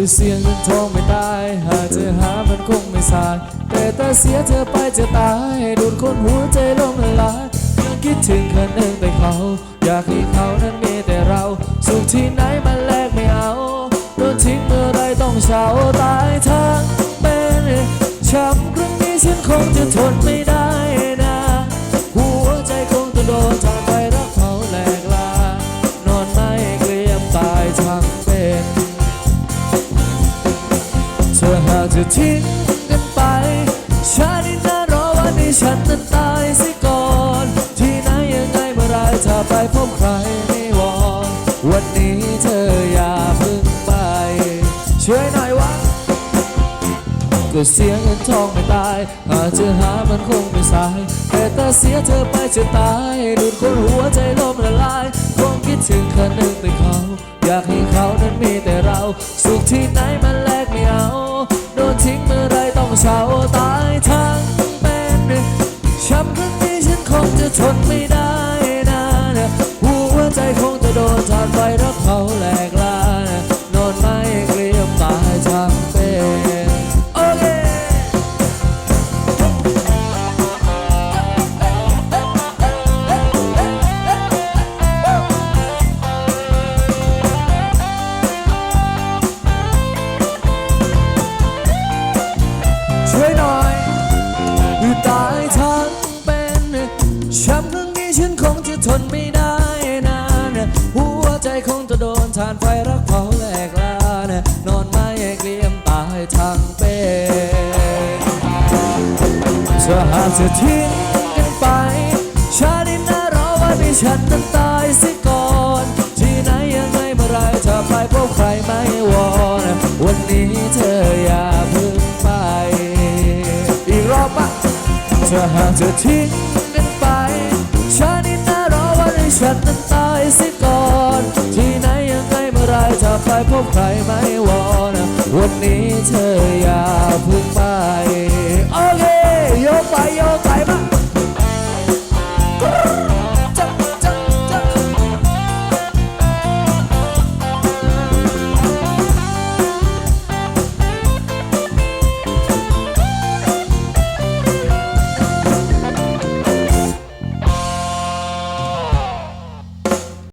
ด้วยเสียงเงินทองไม่ตาย หากจะหามันคงไม่สาย แต่ถ้าเสียเธอไปจะตายดูดคนหัวใจล่มละลายยังคิดถึงคนหนึ่งแต่เขา อยากให้เขานั้นมีแต่เราสุขที่ไหนมันแลกไม่เอาโดนทิ้งเมื่อไรต้องเศร้าตายทั้งเป็นช้ำครั้งนี้ฉันคงจะทนไม่ได้ จะทิ้งกันไปชาติหน้ารอวันที่ฉันนั้นตายสิก่อน ที่ไหนยังไงเมื่อไรถ้าไปพบใครไม่วอนวันนี้เธออย่าพึ่งไป ช่วยหน่อยวะก็เสียเงินทองไม่ตายหากจะหามันคงไม่สาย แต่ถ้าเสียเธอไปจะตายดูดคนหัวใจล่มละลายคงคิดถึงคนหนึ่งแต่เขา อยากให้เขานั้นมีแต่เรา สุขที่ไหนมันแลกไม่เอา ทิ้งเมื่อไรต้องเศร้าตายทั้งเป็นช้ำครั้งนี้ฉันคงจะทนไม่ได้นะหัวใจคงจะโดนทานไฟ ฉันคงจะทนไม่ได้นานหัวใจคงจะโดนทานไฟรักเผาแหลกลานนอนไม่เกลี้ยมตายทั้งเป็นจะหากจะทิ้งกันไป ชาติหน้ารอวันที่ฉันนั้นตายสิก่อน ที่ไหนยังไงเมื่อไรจะไปพบใครไม่วอนวันนี้เธออย่าเพึ่งไป อีกรอบปะจะหากจะทิ้ง แค่นั้นตายสิก่อน ที่ไหนยังไงเมื่อไรจะไปพบใครไม่วอนวันนี้เธอ